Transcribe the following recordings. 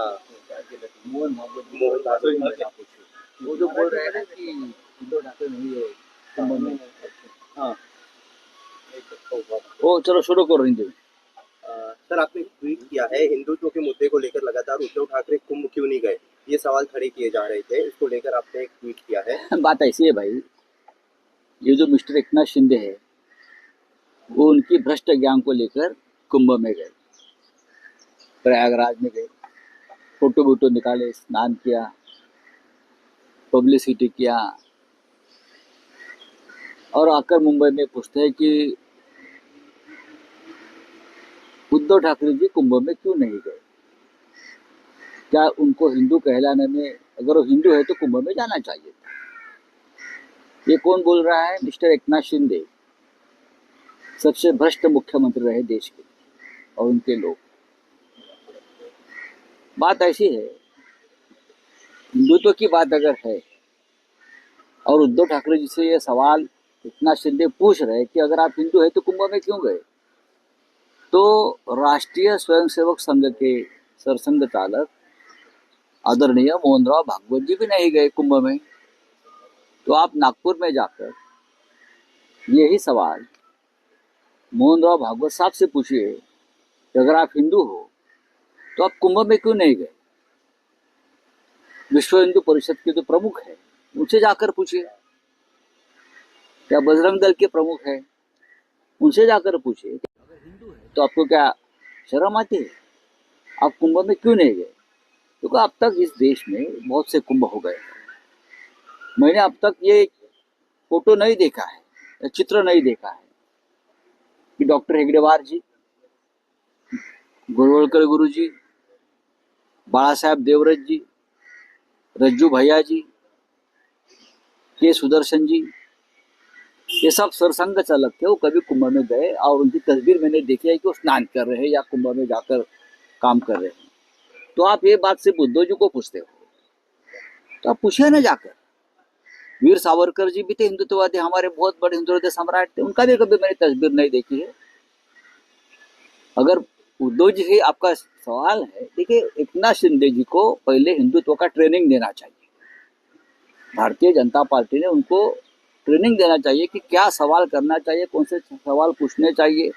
हाँ। मोहन भागवत वो जो बोल रहे हैं ना कि नहीं है में हाँ वो चलो शुरू करो हिंदी। में। अ, सर आपने ट्वीट किया है हिंदुत्व के मुद्दे को लेकर लगातार उद्धव ठाकरे कुंभ क्यों नहीं गए? ये सवाल खड़े किए जा रहे थे इसको लेकर आपने एक ट्वीट किया है। बात ऐसी है भाई ये जो मिस्टर एकनाथ शिंदे है वो उनकी भ्रष्ट ज्ञान को लेकर कुंभ में गए प्रयागराज में गए। फ़ोटो वोटो निकाले, स्नान किया पब्लिसिटी किया। और आकर मुंबई में पूछते हैं कि उद्धव ठाकरे जी कुंभ में क्यों नहीं गए? क्या उनको हिंदू कहलाने में, अगर वो हिंदू है तो कुंभ में जाना चाहिए ये कौन बोल रहा है? मिस्टर एकनाथ शिंदे, सबसे भ्रष्ट मुख्यमंत्री रहे देश के और उनके लोग। बात ऐसी है, हिंदुत्व की बात अगर है, और उद्धव ठाकरे जी से ये सवाल इतना शिंदे पूछ रहे कि अगर आप हिंदू है तो कुंभ में क्यों गए? तो राष्ट्रीय स्वयंसेवक संघ के सरसंघ चालक आदरणीय मोहनराव भागवत जी भी नहीं गए कुंभ में। तो आप नागपुर में जाकर यही सवाल मोहनराव भागवत साहब से पूछिए अगर आप हिंदू हो तो आप कुंभ में क्यों नहीं गए? विश्व हिंदू परिषद के जो प्रमुख है, उनसे जाकर पूछिए। या बजरंग दल के प्रमुख है? उनसे जाकर पूछिए। तो आपको क्या शर्म आती है? आप कुंभ में क्यों नहीं गए? क्योंकि अब तक इस देश में बहुत से कुंभ हो गए मैंने अब तक ये फ़ोटो नहीं देखा है चित्र नहीं देखा है कि डॉक्टर हेगडेवार जी गोरवलकर गुरु जी बाला साहेब देवरत जी रज्जू भैया जी के सुदर्शन जी ये सब सरसंघ चालक थे, वो कभी कुंभ में गए और उनकी तस्वीर मैंने देखी है कि वो स्नान कर रहे हैं या कुंभ में जाकर काम कर रहे हैं। तो आप ये बात से बुद्धो जी को पूछते हो। तो आप पूछिए ना जाकर। वीर सावरकर जी भी थे, हिंदुत्ववादी, हमारे बहुत बड़े हिंदुत्व सम्राट थे, उनका भी कभी मैंने तस्वीर नहीं देखी है। अगर उद्धव जी से आपका सवाल है, देखिए, एकनाथ शिंदे जी को पहले हिंदुत्व का ट्रेनिंग देना चाहिए। भारतीय जनता पार्टी ने उनको ट्रेनिंग देना चाहिए कि क्या सवाल करना चाहिए, कौन से सवाल पूछने चाहिए।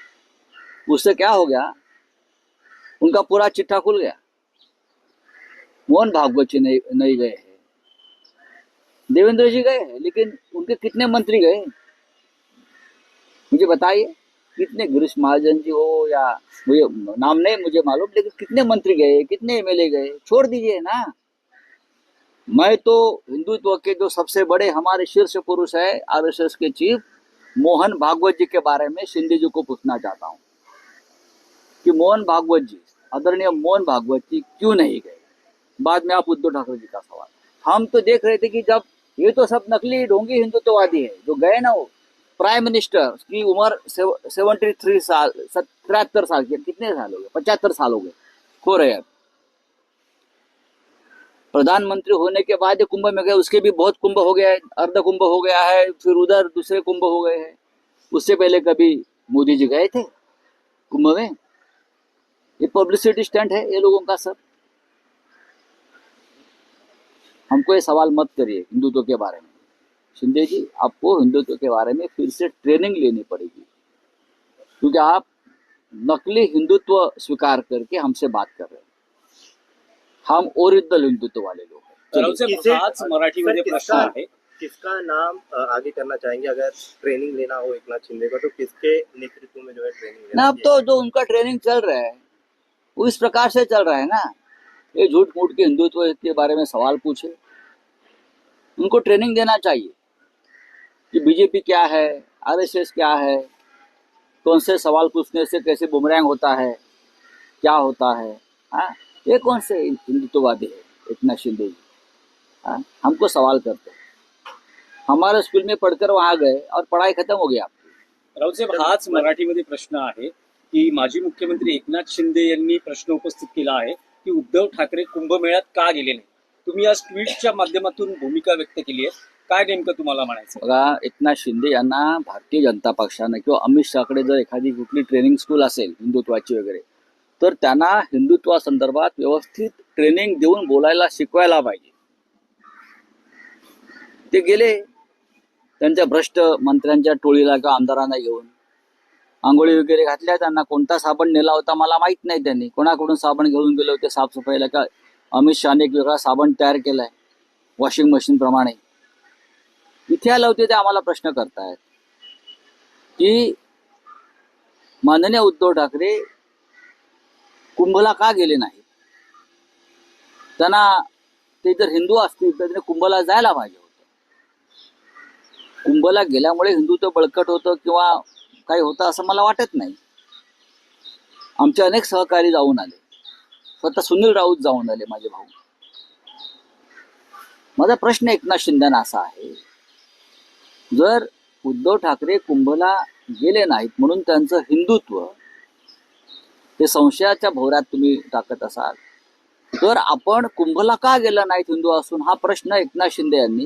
उससे क्या हो गया? उनका पूरा चिट्ठा खुल गया। मोहन भागवत जी नहीं नहीं गए हैं। देवेंद्र जी गए हैं, लेकिन उनके कितने मंत्री गए मुझे बताइए। कितने गिरीश महाजन जी हो या मुझे नाम नहीं मुझे मालूम, लेकिन कितने मंत्री गए, कितने एमएलए गए, छोड़ दीजिए ना। मैं तो हिंदुत्व के जो सबसे बड़े हमारे शीर्ष पुरुष है, आरएसएस के चीफ, मोहन भागवत जी के बारे में शिंदे जी को पूछना चाहता हूँ कि मोहन भागवत जी, आदरणीय मोहन भागवत जी क्यों नहीं गए? बाद में आप उद्धव ठाकरे जी का सवाल। हम तो देख रहे थे कि जब ये तो सब नकली ढोंगी हिंदुत्ववादी है, जो गए ना वो प्राइम मिनिस्टर की उम्र सेवेंटी थ्री साल तिहत्तर साल की कितने साल हो गए? पचहत्तर साल हो गए। हो रहे अब प्रधानमंत्री होने के बाद ये कुंभ में गए, उसके भी बहुत कुंभ हो गया है। अर्ध कुंभ हो गया है, फिर उधर दूसरे कुंभ हो गए हैं। उससे पहले कभी मोदी जी गए थे कुंभ में? ये पब्लिसिटी स्टैंड है ये लोगों का सब। हमको ये सवाल मत करिए हिंदुत्व के बारे में। शिंदे जी आपको हिंदुत्व के बारे में फिर से ट्रेनिंग लेनी पड़ेगी। क्योंकि आप नकली हिंदुत्व स्वीकार करके हमसे बात कर रहे हैं। हम ओरिजिनल हिंदुत्व वाले लोग हैं। मराठीमध्ये सर, प्रश्न किसका- आहे किसका नाम आगे करना चाहेंगे? अगर ट्रेनिंग लेना हो एकनाथ शिंदे को तो किसके नेतृत्व में जो है ट्रेनिंग ना लेना अब तो जो उनका ट्रेनिंग चल रहा है। वो इस प्रकार से चल रहा है ना। ये झूठ मूठ के हिंदुत्व के बारे में सवाल पूछे। उनको ट्रेनिंग देना चाहिए। कि बीजेपी क्या है, आरएसएस क्या है, कौन से सवाल पूछने से कैसे बुमरैंग होता है, क्या होता है हाँ? ये कौन से हिंदुत्ववादी है इतना शिंदे जी? हाँ? हमको सवाल करते हैं। हमारे स्कूल में पढ़कर वहाँ गए और पढ़ाई खत्म हो गई आपकी। रावसाहेब हाच मराठीमध्ये प्रश्न आहे की माजी मुख्यमंत्री एकनाथ शिंदे यांनी प्रश्न उपस्थित केला आहे की उद्धव ठाकरे कुंभमेळ्यात का गेले नाही? तुम्ही आज ट्विटच्या माध्यमातून भूमिका व्यक्त केली आहे. काय नेमकं तुम्हाला म्हणायचं? बघा एकनाथ शिंदे यांना भारतीय जनता पक्षानं किंवा अमित शहाकडे जर एखादी कुठली ट्रेनिंग स्कूल असेल हिंदुत्वाची वगैरे तर त्यांना हिंदुत्वासंदर्भात व्यवस्थित ट्रेनिंग देऊन बोलायला शिकवायला पाहिजे. ते गेले त्यांच्या भ्रष्ट मंत्र्यांच्या टोळीला किंवा आमदारांना घेऊन आंघोळी वगैरे घातल्या त्यांना कोणता साबण नेला होता मला माहीत नाही त्यांनी. कोणाकडून साबण घेऊन गेले होते साफसफाईला? का अमित शहाने एक वेगळा साबण तयार केलाय वॉशिंग मशीन प्रमाणे? इथे आलं होते ते आम्हाला प्रश्न करतायत. की माननीय उद्धव ठाकरे कुंभला का गेले नाही त्यांना ते जर हिंदू असतील तर त्यांनी कुंभला जायला पाहिजे होतं. कुंभला गेल्यामुळे हिंदुत्व बळकट होतं किंवा काही होतं असं मला वाटत नाही. आमचे अनेक सहकारी जाऊन आले. स्वतः सुनील राऊत जाऊन आले माझे भाऊ. माझा प्रश्न एकनाथ शिंदेना असा आहे जर उद्धव ठाकरे कुंभला गेले नाहीत म्हणून त्यांचं हिंदुत्व ते संशयाच्या भोवऱ्यात तुम्ही टाकत असाल तर आपण कुंभला का गेला नाहीत हिंदू असून? हा प्रश्न एकनाथ शिंदे यांनी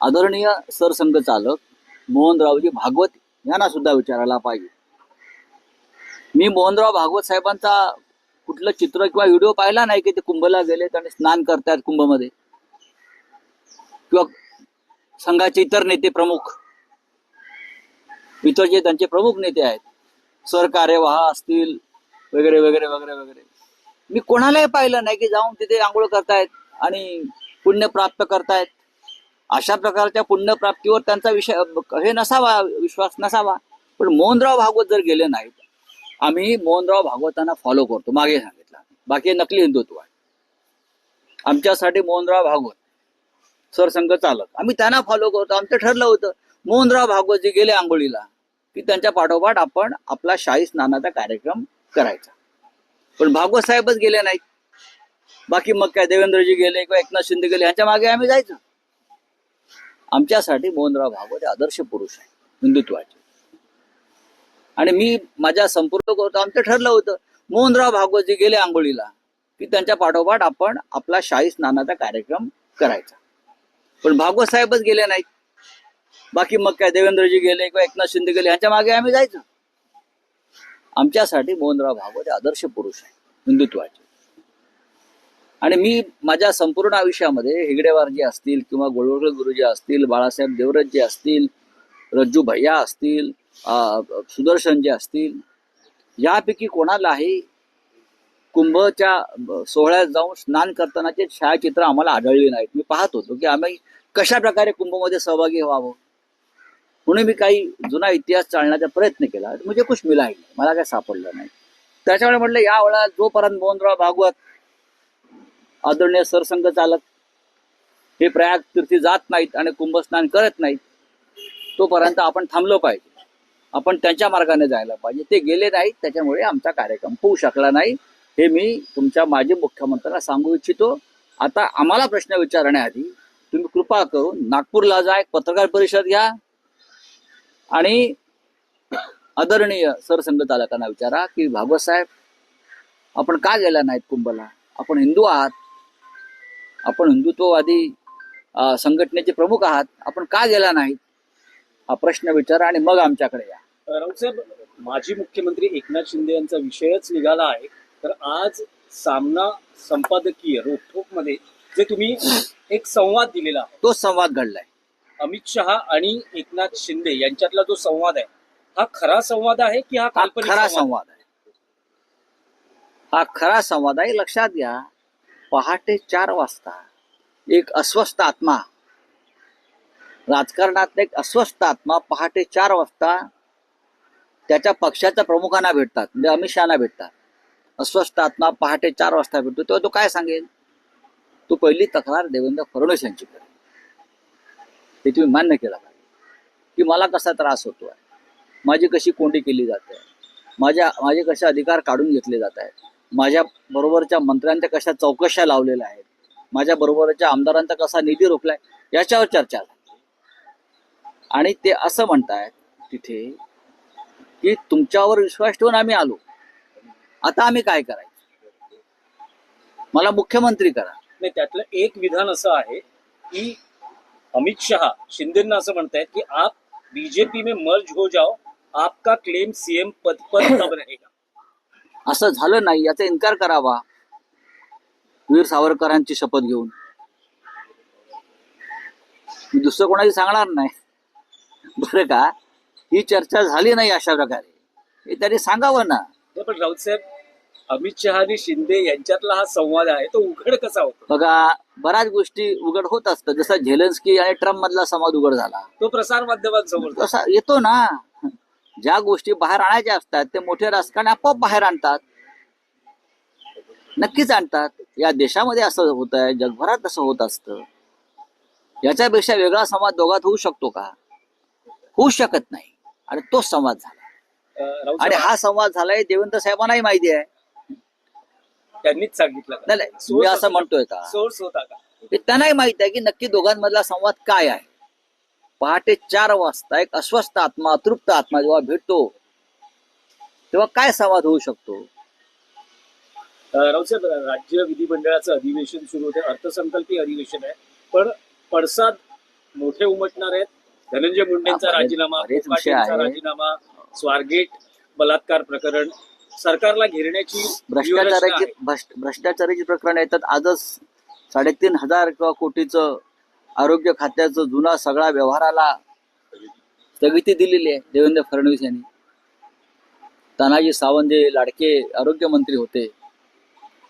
आदरणीय सरसंघचालक मोहनरावजी भागवत यांना सुद्धा विचारायला पाहिजे. मी मोहनराव भागवत साहेबांचा कुठलं चित्र किंवा व्हिडिओ पाहिला नाही की ते कुंभला गेलेत आणि स्नान करतायत कुंभमध्ये? किंवा संघाचे इतर नेते प्रमुख. इतर जे त्यांचे प्रमुख नेते आहेत. सरकार्यवाह असतील वगैरे वगैरे वगैरे वगैरे. मी कोणालाही पाहिलं नाही की जाऊन तिथे आंघोळ करतायत आणि पुण्य प्राप्त करतायत. अशा प्रकारच्या पुण्यप्राप्तीवर त्यांचा विषय हे नसावा विश्वास नसावा. पण मोहनराव भागवत जर गेले नाहीत आम्ही मोहनराव भागवतांना फॉलो करतो. मागे सांगितलं. बाकी नकली हिंदुत्व आहे. आमच्यासाठी मोहनराव भागवत सरसंघ चालक. आम्ही त्यांना फॉलो करतो. आमचं ठरलं होतं. मोहनराव भागवतजी गेले आंघोळीला की त्यांच्या पाठोपाठ आपण आपला शाही स्नानाचा कार्यक्रम करायचा. पण भागवत साहेबच गेले नाहीत. बाकी मग काय देवेंद्रजी गेले किंवा एकनाथ शिंदे गेले यांच्या मागे आम्ही जायचो. आमच्यासाठी मोहनराव भागवत हे आदर्श पुरुष आहे हिंदुत्वाचे. आणि मी माझ्या संपूर्ण करतो. आमचं ठरलं होतं. मोहनराव भागवतजी गेले आंघोळीला की त्यांच्या पाठोपाठ आपण आपला शाही स्नानाचा कार्यक्रम करायचा. पण भागवत साहेबच गेले नाहीत. बाकी मग काय देवेंद्रजी गेले किंवा एकनाथ शिंदे गेले ह्यांच्या मागे आम्ही जायचो. आमच्यासाठी मोहनराव भागवत हे आदर्श पुरुष आहे हिंदुत्वाचे. आणि मी माझ्या संपूर्ण आयुष्यामध्ये हेगडेवारजी असतील किंवा गोळवळकर गुरुजी असतील बाळासाहेब देवरतजी असतील रज्जू भैया असतील सुदर्शन सुदर्शनजी असतील यापैकी कोणालाही कुंभच्या सोहळ्यात जाऊन स्नान करतानाचे छायाचित्र आम्हाला आढळली नाहीत. मी पाहत होतो की आम्ही कशा प्रकारे कुंभमध्ये सहभागी व्हावं? म्हणून मी काही जुना इतिहास चालण्याचा प्रयत्न केला. म्हणजे कुछ मिला नाही. मला काय सापडलं नाही. त्याच्यामुळे म्हटलं या वेळा जोपर्यंत मोहनराव भागवत आदरणीय सरसंघ चालक हे प्रयाग तीर्थी जात नाहीत आणि कुंभस्नान करत नाहीत तोपर्यंत आपण थांबलो पाहिजे. आपण त्यांच्या मार्गाने जायला पाहिजे. ते गेले नाहीत त्याच्यामुळे आमचा कार्यक्रम होऊ शकला नाही. हे मी तुमच्या माजी मुख्यमंत्र्यांना सांगू इच्छितो. आता आम्हाला प्रश्न विचारण्याआधी तुम्ही कृपा करून नागपूरला जा एक पत्रकार परिषद घ्या आणि आदरणीय सरसंघचालकांना विचारा की भागवत साहेब आपण का गेला नाहीत कुंभला? आपण हिंदू आहात. आपण हिंदुत्ववादी संघटनेचे प्रमुख आहात. आपण का गेला नाहीत? हा प्रश्न विचारा आणि मग आमच्याकडे या. राऊसाहेब माजी मुख्यमंत्री एकनाथ शिंदे यांचा विषयच निघाला आहे. तर आज सामना संपादकीय रोखोकमध्ये जे तुम्ही एक संवाद दिलेला तोच संवाद घडलाय. अमित शहा आणि एकनाथ शिंदे यांच्यातला जो संवाद आहे हा खरा संवाद आहे की हा हा काल्पनिक खरा संवाद? आहे. हा खरा संवाद आहे. लक्षात घ्या पहाटे चार वाजता एक अस्वस्थ आत्मा राजकारणात एक अस्वस्थ आत्मा पहाटे चार वाजता त्याच्या पक्षाच्या प्रमुखांना भेटतात म्हणजे अमित शहाना भेटतात. अस्वस्थ आत्मा पहाटे चार वाजता भेटतो तेव्हा तो काय सांगेल? तो पहिली तक्रार देवेंद्र फडणवीस यांची करेल ते तुम्ही मान्य केला पाहिजे की मला कसा त्रास होतोय? माझी कशी कोंडी केली जाते? माझ्या माझे कसे अधिकार काढून घेतले जात आहेत? माझ्या बरोबरच्या मंत्र्यांच्या कशा चौकशा लावलेल्या आहेत? माझ्या बरोबरच्या आमदारांचा कसा निधी रोखलाय? याच्यावर चर्चा झाली. आणि ते असं म्हणतायत तिथे की तुमच्यावर विश्वास ठेवून आम्ही आलो. आता आम्ही काय करायचं? मला मुख्यमंत्री करा. नाही त्यातलं एक विधान असं आहे की अमित शहा शिंदेना असं म्हणतायत की आप बीजेपी में मर्ज हो जाओ आपका क्लेम सीएम पद पर तब रहेगा. असं झालं नाही याचा इन्कार करावा. वीर सावरकरांची शपथ घेऊन. मी दुसरं कोणाची सांगणार नाही. बरं का? ही चर्चा झाली नाही अशा प्रकारे. हे त्यांनी सांगावं ना. पण राऊत साहेब अमित शहा आणि शिंदे यांच्यातला हा संवाद आहे तो उघड कसा होतो? बघा बऱ्याच गोष्टी उघड होत असतात. जसा झेलेन्स्की आणि ट्रम्प मधला संवाद उघड झाला. तो प्रसार माध्यमांसमोर. तसा येतो ना. ज्या गोष्टी बाहेर आणायच्या असतात ते मोठे राजकारणी आपोआप बाहेर आणतात. नक्कीच आणतात. या देशामध्ये असं होत आहे जगभरात असं होत असतं. याच्यापेक्षा वेगळा संवाद दोघात होऊ शकतो का? होऊ शकत नाही. आणि तोच संवाद झाला. आणि हा संवाद झालाय देवेंद्र साहेबांनाही माहिती आहे. त्यांनीच सांगितलं का? नाही, नाही मी असं म्हणतोय का? सोर्स होता का? हे त्यांनाही माहीत आहे की नक्की दोघांमधला संवाद काय आहे. पहाटे चार वाजता एक अस्वस्थ आत्मा अतृप्त आत्मा जेव्हा भेटतो तेव्हा काय संवाद होऊ शकतो? अं, राज्य विधिमंडळाचं अधिवेशन सुरू होते अर्थसंकल्पीय अधिवेशन आहे. पण पडसाद मोठे उमटणार आहेत. धनंजय मुंडेंचा राजीनामा बरेच कोकाटेंचा विषय. राजीनामा स्वारगेट बलात्कार प्रकरण सरकारला घेरण्याची भ्रष्टाचाराची भ्रष्टाचाराची प्रकरण येतात आजच साडेतीन हजार किंवा कोटीचं आरोग्य खात्याचं जुना सगळा व्यवहाराला स्थगिती दिलेली आहे देवेंद्र फडणवीस यांनी. तानाजी सावंत जे लाडके आरोग्यमंत्री होते.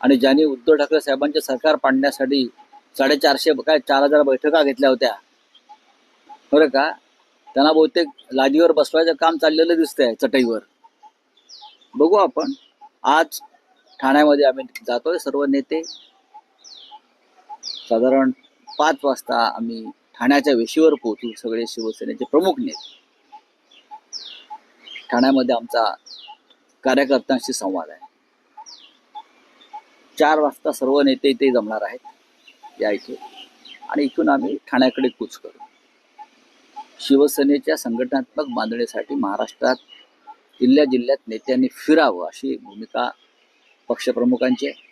आणि ज्यांनी उद्धव ठाकरे साहेबांचे सरकार पाडण्यासाठी साडेचारशे काय चार हजार बैठका घेतल्या होत्या. बरं का? त्यांना बहुतेक लादीवर बसवायचं काम चाललेलं दिसतंय चटईवर. बघू आपण. आज ठाण्यामध्ये आम्ही जातोय सर्व नेते. साधारण पाच वाजता आम्ही ठाण्याच्या वेशीवर पोहोचू सगळे शिवसेनेचे प्रमुख नेते. ठाण्यामध्ये आमचा कार्यकर्त्यांशी संवाद आहे. चार वाजता सर्व नेते इथे जमणार आहेत या इथे. आणि इथून आम्ही ठाण्याकडे कूच करू. शिवसेनेच्या संघटनात्मक बांधणीसाठी महाराष्ट्रात जिल्ह्या जिल्ह्यात नेत्यांनी फिरावं अशी भूमिका पक्षप्रमुखांची आहे.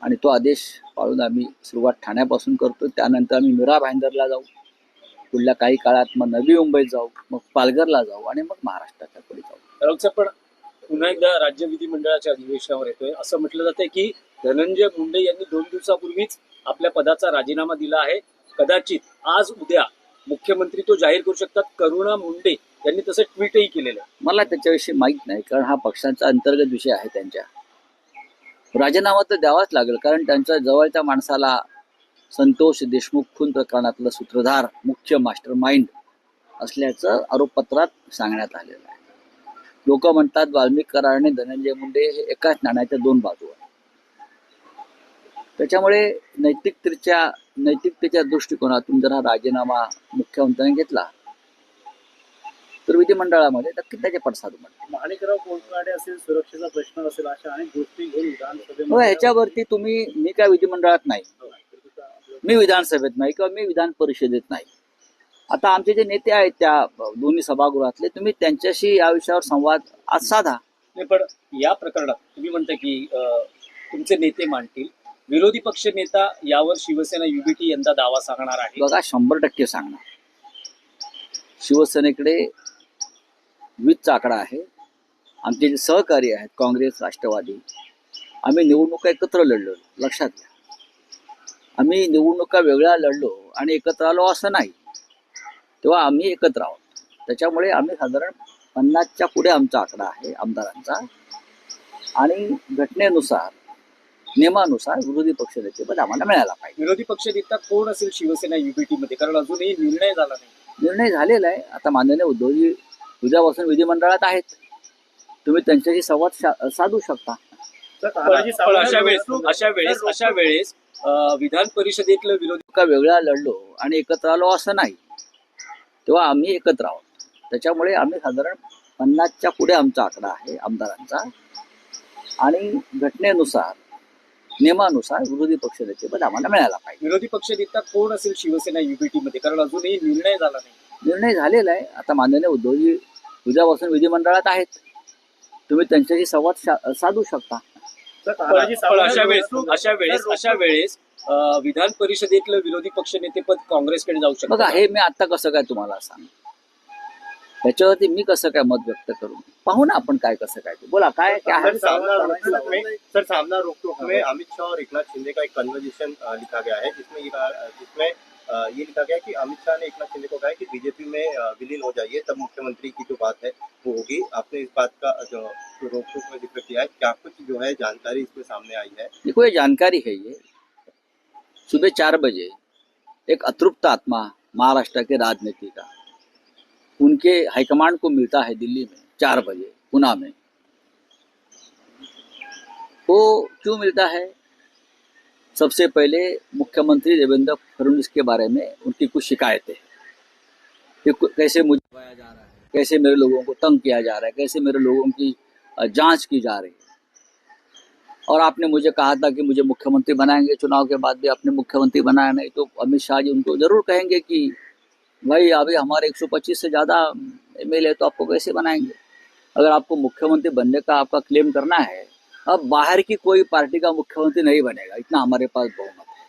आणि तो आदेश पाळून आम्ही सुरुवात ठाण्यापासून करतो त्यानंतर आम्ही मिरा भाईंदरला जाऊ. पुढल्या काही काळात मग नवी मुंबईत जाऊ. मग पालघरला जाऊ आणि मग महाराष्ट्राच्या पुढे जाऊ. पण पुन्हा एकदा राज्य विधिमंडळाच्या अधिवेशनावर येतोय. असं म्हटलं जातंय की धनंजय मुंडे यांनी दोन दिवसापूर्वीच आपल्या पदाचा राजीनामा दिला आहे. कदाचित आज उद्या मुख्यमंत्री तो जाहीर करू शकतात. करुणा मुंडे यांनी तसं ट्विटही केलेलं. मला त्याच्याविषयी माहीत नाही कारण हा पक्षांचा अंतर्गत विषय आहे त्यांच्या. राजीनामा तर द्यावाच लागेल कारण त्यांच्या जवळच्या माणसाला संतोष देशमुख खून प्रकरणातलं सूत्रधार मुख्य मास्टर माइंड असल्याचं आरोपपत्रात सांगण्यात आलेलं आहे. लोक म्हणतात वाल्मिक करार आणि धनंजय मुंडे हे एकाच नाण्याच्या दोन बाजू आहेत त्याच्यामुळे नैतिकतेच्या नैतिकतेच्या दृष्टिकोनातून जर हा राजीनामा मुख्यमंत्र्यांनी घेतला तर विधिमंडळामध्ये नक्की त्याचे पडसाद माणिकराव कोळकाडे असेल सुरक्षेचा प्रश्न असेल अशा अनेक गोष्टी घेऊन विधानसभेमध्ये मग ह्याच्यावरती तुम्ही मी काय विधिमंडळात नाही. मी विधानसभेत नाही किंवा मी विधान परिषदेत नाही. आता आमचे जे नेते आहेत त्या दोन्ही सभागृहातले तुम्ही त्यांच्याशी या विषयावर संवाद आज साधा. नाही पण या प्रकरणात तुम्ही म्हणता की तुमचे नेते मांडतील. विरोधी पक्ष नेता यावर शिवसेना युबीटी यंदा दावा सांगणार आहे. बघा शंभर टक्के सांगणार. शिवसेनेकडे वीजचा आकडा आहे आमचे जे सहकारी आहेत काँग्रेस राष्ट्रवादी आम्ही निवडणुका एकत्र लढलो. लक्षात घ्या. आम्ही निवडणुका वेगळ्या लढलो आणि एकत्र आलो असं नाही. तेव्हा आम्ही एकत्र आहोत. त्याच्यामुळे आम्ही साधारण पन्नासच्या पुढे आमचा आकडा आहे आमदारांचा. आणि घटनेनुसार नियमानुसार विरोधी पक्षनेतेपद आम्हाला मिळायला पाहिजे. विरोधी पक्ष नेता कोण असेल शिवसेना युबीटी मध्ये? कारण अजूनही निर्णय झाला नाही. निर्णय झालेला आहे. आता माननीय उद्धवजी उद्यापासून विधिमंडळात आहेत. तुम्ही त्यांच्याशी संवाद साधू शकता. पण पण अशा वेळेस रोखून- अशा वेळेस तर अशा वेळेस अं, विधान परिषदेतलं विरोधी का वेगळा लढलो आणि एकत्र आलो असं नाही. तेव्हा आम्ही एकत्र आहोत. त्याच्यामुळे आम्ही साधारण पन्नासच्या पुढे आमचा आकडा आहे आमदारांचा. आणि घटनेनुसार नियमानुसार विरोधी पक्षनेतेपद आम्हाला मिळायला पाहिजे. विरोधी पक्ष नेता कोण असेल शिवसेना युबीटी मध्ये? कारण अजूनही निर्णय झाला नाही. निर्णय झालेला आहे. आता माननीय उद्धवजी उद्यापासून विधिमंडळात आहेत. तुम्ही त्यांच्याशी संवाद साधू शकता. पण पण अशा वेळेस अशा वेळेस अशा वेळेस अं, विधान परिषदेतलं विरोधी पक्ष नेतेपद काँग्रेसकडे जाऊ बघा शकतं हे मी आता कसं काय तुम्हाला सांग? त्याच्यावरती मी कसं काय मत व्यक्त करू? पाहू ना आपण काय कसं काय बोला काय काय सर सामना रोकटोक में अमित शाह और एकनाथ शिंदे का एक कन्वर्जेशन लिखा गया है जिसमें ये जिसमें ये लिखा गया कि अमित शाह ने एकनाथ शिंदे को कहा है कि बीजेपी में विलीन हो जाइए तब मुख्यमंत्री की जो बात है वो होगी। आपने इस बात का जो जो रोकटोक में ज़िक्र किया है क्या कुछ जो है जानकारी इसमें सामने आई है? देखो ये जानकारी है ये। सुबह चार बजे एक अतृप्त आत्मा महाराष्ट्र के राजनीति का। उनके हाईकमांड को मिलता है दिल्ली में चार बजे पुना में। वो क्यों मिलता है? सबसे पहले मुख्यमंत्री देवेंद्र फडणवीस के बारे में उनकी कुछ शिकायतें कि कैसे मुझे दबाया जा रहा है? कैसे मेरे लोगों को तंग किया जा रहा है? कैसे मेरे लोगों की जाँच की जा रही है? और आपने मुझे कहा था कि मुझे मुख्यमंत्री बनाएँगे, चुनाव के बाद भी आपने मुख्यमंत्री बनाया नहीं तो अमित शाह जी उनको ज़रूर कहेंगे कि भाई अभी हमारे 125 से ज़्यादा एम है तो आपको कैसे बनाएँगे? अगर आपको मुख्यमंत्री बनने का आपका क्लेम करना है, अब बाहर की कोई पार्टी का मुख्यमंत्री नहीं बनेगा, इतना हमारे पास बहुमत है।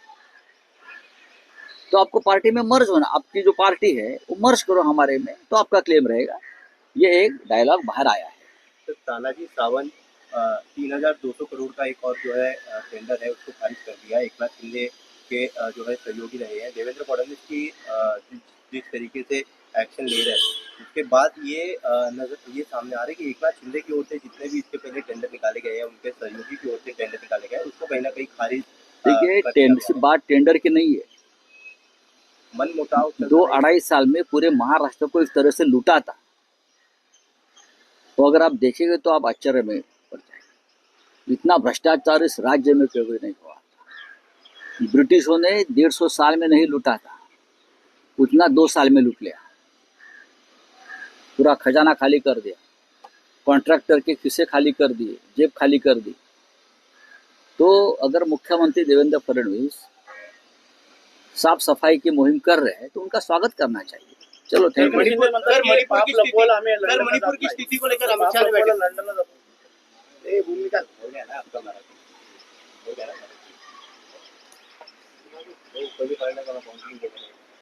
तो आपको पार्टी में मर्ज होना, आपकी जो पार्टी है, वो मर्ज करो हमारे में तो आपका क्लेम रहेगा। ये एक डायलॉग बाहर आया है। तो तानाजी सावंत तीन हज़ार दो सौ करोड़ का एक और जो है टेंडर है, उसको खारिज कर दिया। एकनाथ शिंदे के जो है सहयोगी रहे हैं। देवेंद्र फडणवीस की जिस तरीके से एक्शन ले रहे हैं। उसके बाद ये नज़र ये सामने आ रहा है कि एकनाथ शिंदे की ओर से जितने भी इसके पहले टेंडर निकाले गए हैं उनके सहयोगी की ओर से टेंडर निकाले गए उसको कहीं ना कहीं खारिज देखिए बात टेंडर की नहीं है। है। मन मुटाव दो अढ़ाई साल में पूरे महाराष्ट्र को इस तरह से लूटा था। तो अगर आप देखेंगे तो आप आश्चर्य में पड़ जाएँगे। इतना भ्रष्टाचार इस राज्य में कभी नहीं हुआ ब्रिटिशों ने डेढ़ सौ साल में नहीं लूटा था। उतना दो साल में लूट लिया। पूरा खजाना खाली कर दिया। कॉन्ट्रैक्टर के खिस्से खाली कर दिए जेब खाली कर दी। तो अगर मुख्यमंत्री देवेंद्र फडणवीस साफ़ सफ़ाई की मुहिम कर रहे हैं तो उनका स्वागत करना चाहिए। चलो थैंक यू मणिपुर- की स्थिती- की लेकर अमित पाप शाह